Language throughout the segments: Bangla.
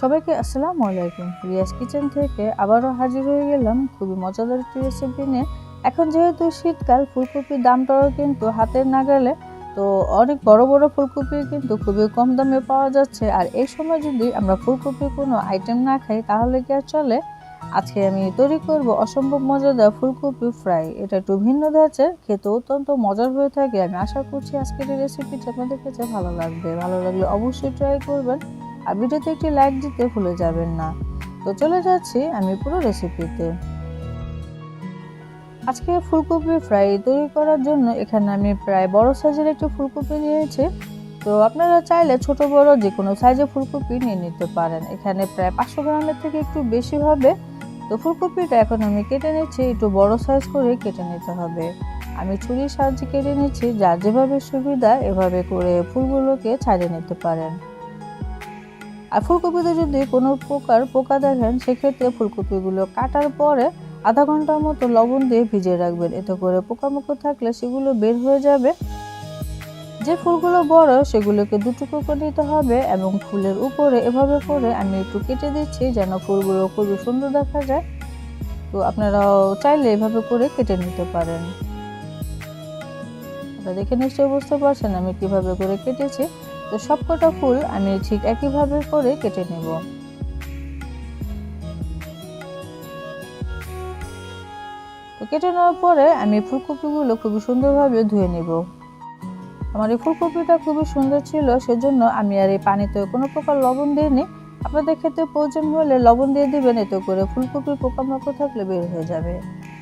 সবাইকে আসসালামু আলাইকুম। রিয়াজ কিচেন থেকে আবারও হাজির হয়ে গেলাম খুবই মজাদার একটি রেসিপি নিয়ে। এখন যেহেতু শীতকাল, ফুলকপির দামটাও কিন্তু হাতের নাগালে, তো অনেক বড় বড় ফুলকপি কিন্তু খুবই কম দামে পাওয়া যাচ্ছে। আর এই সময় যদি আমরা ফুলকপির কোনো আইটেম না খাই, তাহলে কি আর চলে? আজকে আমি তৈরি করব অসম্ভব মজাদার ফুলকপি ফ্রাই এটা একটু ভিন্ন ধাঁচের, খেতে অত্যন্ত মজার হয়ে থাকে। আমি আশা করছি আজকের এই রেসিপিটা আপনাদের কাছে ভালো লাগবে। ভালো লাগলে অবশ্যই ট্রাই করবেন। আর ভিডিওতে একটি লাইক দিতে ভুলে যাবেন না। তো চলে যাচ্ছি আমি পুরো রেসিপিতে আজকে ফুলকপি ফ্রাই তৈরি করার জন্য এখানে আমি প্রায় বড় সাইজের একটি ফুলকপি নিয়েছি। তো আপনারা চাইলে ছোট, বড় যে কোনো সাইজের ফুলকপি নিয়ে নিতে পারেন। এখানে প্রায় পাঁচশো গ্রামের থেকে একটু বেশি হবে। তো ফুলকপিটা এখন আমি কেটে নিচ্ছি, একটু বড় সাইজ করে কেটে নিতে হবে। আমি ছুরির সাহায্যে কেটে নিচ্ছি, যার যেভাবে সুবিধা এভাবে করে ফুলগুলোকে ছাড়িয়ে নিতে পারেন। আর ফুলকপিতে যদি কোনো প্রকার পোকা দেখেন, সেক্ষেত্রে ফুলকপিগুলো কাটার পরে আধা ঘণ্টার মতো লবণ দিয়ে ভিজিয়ে রাখবেন। এতে করে পোকামাকড় থাকলে সেগুলো বের হয়ে যাবে। যে ফুলগুলো বড়, সেগুলোকে দুটুকু করে নিতে হবে এবং ফুলের উপরে এভাবে করে আমি একটু কেটে দিচ্ছি যেন ফুলগুলো খুবই সুন্দর দেখা যায়। তো আপনারাও চাইলে এভাবে করে কেটে নিতে পারেন। আপনারা দেখে নিশ্চয়ই বুঝতে পারছেন আমি কীভাবে করে কেটেছি। তো সবকটা ফুল আমি ঠিক একইভাবে করে কেটে নেব। তো কেটে নেওয়ার পরে আমি ফুলকপিগুলো খুবই সুন্দরভাবে ধুয়ে নেব। আমার এই ফুলকপিটা খুবই সুন্দর ছিল, সেজন্য আমি আর এই পানিতে কোনো প্রকার লবণ দিইনি। আপনাদের ক্ষেত্রে প্রয়োজন হলে লবণ দিয়ে দিবেন, এতে করে ফুলকপির পোকামাকড় থাকলে বের হয়ে যাবে।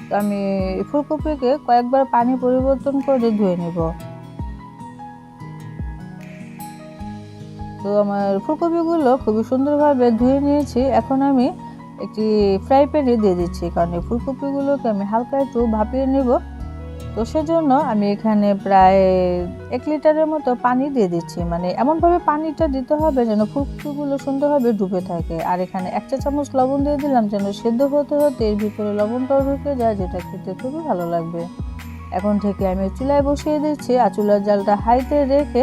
তো আমি ফুলকপিকে কয়েকবার পানি পরিবর্তন করে ধুয়ে নেব। তো আমার ফুলকপিগুলো খুবই সুন্দরভাবে ধুয়ে নিয়েছি। এখন আমি একটি ফ্রাই প্যানে দিয়ে দিচ্ছি, কারণ এই ফুলকপিগুলোকে আমি হালকা একটু ভাপিয়ে নেব। তো সেজন্য আমি এখানে প্রায় এক লিটারের মতো পানি দিয়ে দিচ্ছি। মানে এমনভাবে পানিটা দিতে হবে যেন ফুলকপিগুলো সুন্দরভাবে ডুবে থাকে। আর এখানে এক চা চামচ লবণ দিয়ে দিলাম যেন সেদ্ধ হতে হতে এর ভিতরে লবণটাও ঢুকে যায়, যেটা খেতে খুবই ভালো লাগবে। এখন থেকে আমি চুলায় বসিয়ে দিচ্ছি। আর চুলার জালটা হাইতে রেখে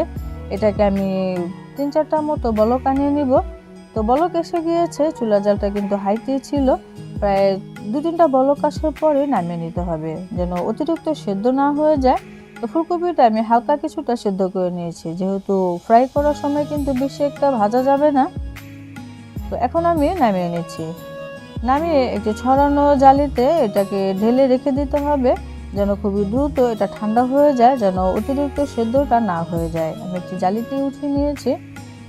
এটাকে আমি তিন চারটা মতো বলক আনিয়ে নিব। তো বলক এসে গিয়েছে, চুলা জালটা কিন্তু হাইতে ছিল। প্রায় দু তিনটা বলক আসার পরে নামিয়ে নিতে হবে, যেন অতিরিক্ত সেদ্ধ না হয়ে যায়। তো ফুলকপিটা আমি হালকা কিছুটা সেদ্ধ করে নিয়েছি, যেহেতু ফ্রাই করার সময় কিন্তু বেশি একটা ভাজা যাবে না। তো এখন আমি নামিয়ে নিচ্ছি। নামিয়ে একটি ছড়ানো জালিতে এটাকে ঢেলে রেখে দিতে হবে। যেন খুবই দ্রুত এটা ঠান্ডা হয়ে যায়, যেন অতিরিক্ত সেদ্ধটা না হয়ে যায়। আমি একটি জালিতে উঠিয়ে নিয়েছি।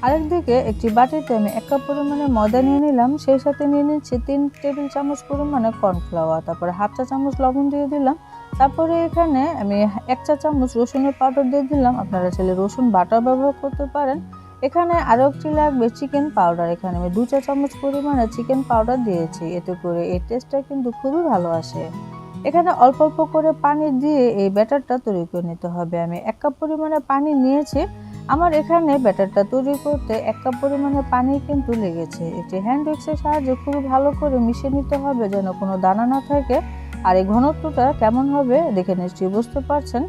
আরেকদিকে একটি বাটিতে আমি এক কাপ পরিমাণে ময়দা নিয়ে নিলাম। সেই সাথে নিয়ে নিচ্ছি তিন টেবিল চামচ পরিমাণে কর্নফ্লাওয়ার। তারপরে হাফ চা চামচ লবণ দিয়ে দিলাম। তারপরে এখানে আমি এক চা চামচ রসুনের পাউডার দিয়ে দিলাম। আপনারা চাইলে রসুন বাটার ব্যবহার করতে পারেন। এখানে আরও একটি লাগবে চিকেন পাউডার। এখানে আমি দু চা চামচ পরিমাণে চিকেন পাউডার দিয়েছি। এতে করে এই টেস্টটা কিন্তু খুবই ভালো আসে। এখানে অল্প অল্প করে পানি দিয়ে এই ব্যাটারটা তৈরি করে নিতে হবে। আমি এক কাপ পরিমাণে পানি নিয়েছি। আমার এখানে ব্যাটারটা তৈরি করতে এক কাপ পরিমাণে পানি কিন্তু লেগেছে। এটি হ্যান্ড উইক্সের সাহায্যে খুবই ভালো করে মিশিয়ে নিতে হবে যেন কোনো দানা না থাকে। আর এই ঘনত্বটা কেমন হবে দেখে নিশ্চয়ই বুঝতে পারছেন।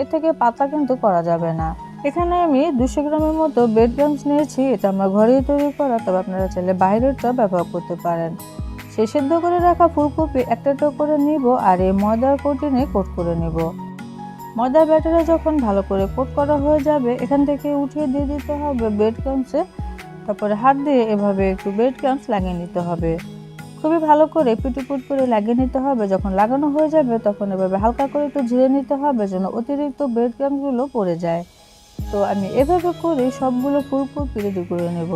এর থেকে পাতা কিন্তু করা যাবে না। এখানে আমি দুশো গ্রামের মতো বেড গ্রামস নিয়েছি। এটা আমার ঘরেই তৈরি করা, তবে আপনারা চাইলে বাইরেরটা ব্যবহার করতে পারেন। সে সেদ্ধ করে রাখা ফুলকপি একটা একটা করে নিব আর এই ময়দার কোটিনে কোট করে নেব। ময়দার ব্যাটারে যখন ভালো করে কোট করা হয়ে যাবে, এখান থেকে উঠিয়ে দিয়ে দিতে হবে বেড ক্রামসে তারপরে হাত দিয়ে এভাবে একটু বেড ক্রামস লাগিয়ে নিতে হবে। খুবই ভালো করে পিটুপুট করে লাগিয়ে নিতে হবে। যখন লাগানো হয়ে যাবে, তখন এভাবে হালকা করে একটু ঝিরে নিতে হবে যেন অতিরিক্ত বেড ক্রামসগুলো পড়ে যায়। তো আমি এভাবে করে সবগুলো ফুলকপি রেডি করে নেব।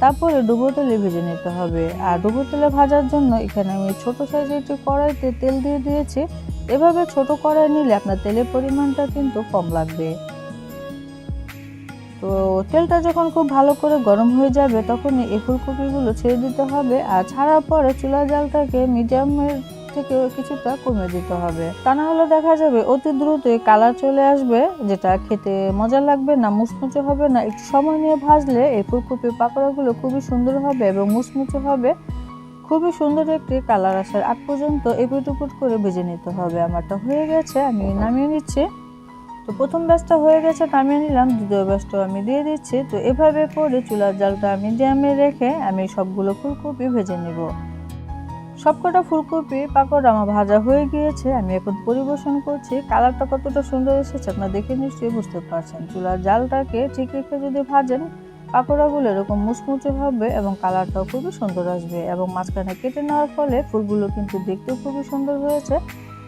তারপরে ডুবো তেলে ভেজে নিতে হবে। আর ডুবো তেলে ভাজার জন্য এখানে আমি ছোটো সাইজের একটি কড়াইতে তেল দিয়ে দিয়েছি। এভাবে ছোট কড়াই নিলে আপনার তেলের পরিমাণটা কিন্তু কম লাগবে। তো তেলটা যখন খুব ভালো করে গরম হয়ে যাবে, তখনই এই ফুলকপিগুলো ছেড়ে দিতে হবে। আর ছাড়ার পরে চুলা জালটাকে মিডিয়ামের থেকে কিছুটা কমে দিতে হবে। তা না হলে দেখা যাবে অতি দ্রুতই কালার চলে আসবে, যেটা খেতে মজা লাগবে না, মুচমুচে হবে না। একটু সময় নিয়ে ভাজলে এই ফুলকপির পাকোড়াগুলো খুবই সুন্দর হবে এবং মুচমুচে হবে। খুবই সুন্দর একটি কালার আসার আগ পর্যন্ত এপুট উপুট করে ভেজে নিতে হবে। আমারটা হয়ে গেছে, আমি নামিয়ে নিচ্ছি। তো প্রথম ব্যাচটা হয়ে গেছে, নামিয়ে নিলাম। দ্বিতীয় ব্যাচটাও আমি দিয়ে দিচ্ছি। তো এভাবে করে চুলার জালটা মিডিয়ামে রেখে আমি সবগুলো ফুলকপি ভেজে নেব। সবকটা ফুলকপি পাকড় আমার ভাজা হয়ে গিয়েছে, আমি এখন পরিবেশন করছি। কালারটা কতটা সুন্দর এসেছে আপনারা দেখে নিশ্চয়ই বুঝতে পারছেন। চুলার জালটাকে ঠিক রেখে যদি ভাজেন, পাকোড়াগুলো এরকম মুচমুচে হবে এবং কালারটাও খুবই সুন্দর আসবে এবং মাঝখানে কেটে নেওয়ার ফলে ফুলগুলো কিন্তু দেখতেও খুবই সুন্দর হয়েছে।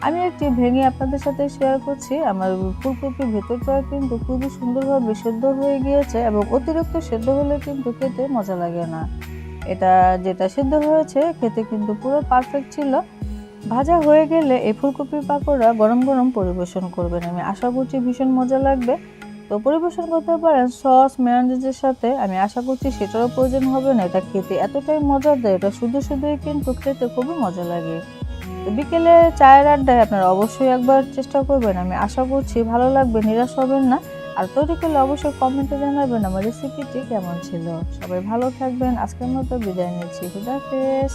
আমি একটি ভেঙে আপনাদের সাথে শেয়ার করছি, আমার ফুলকপির ভেতরটা কিন্তু খুবই সুন্দরভাবে সেদ্ধ হয়ে গিয়েছে এবং অতিরিক্ত সেদ্ধ হলে কিন্তু খেতে মজা লাগে না। এটা যেটা সেদ্ধ হয়েছে, খেতে কিন্তু পুরো পারফেক্ট ছিল। ভাজা হয়ে গেলে এই ফুলকপির পাকোড়া গরম গরম পরিবেশন করবেন। আমি আশা করছি ভীষণ মজা লাগবে। তো পরিবেশন করতে পারেন সস মেয়নিজের সাথে। আমি আশা করছি সেটারও প্রয়োজন হবে না। এটা খেতে এতটাই মজা দেয় এটা শুধু শুধুই কিন্তু খেতে খুবই মজা লাগে। তো বিকেলে চায়ের আড্ডায় আপনারা অবশ্যই একবার চেষ্টা করবেন। আমি আশা করছি ভালো লাগবে, নিরাশ হবেন না। আর তৈরি করলে অবশ্যই কমেন্টে জানাবেন আমার রেসিপিটি কেমন ছিল। সবাই ভালো থাকবেন, আজকের মতো বিদায় নিচ্ছি। খুদাহাফেজ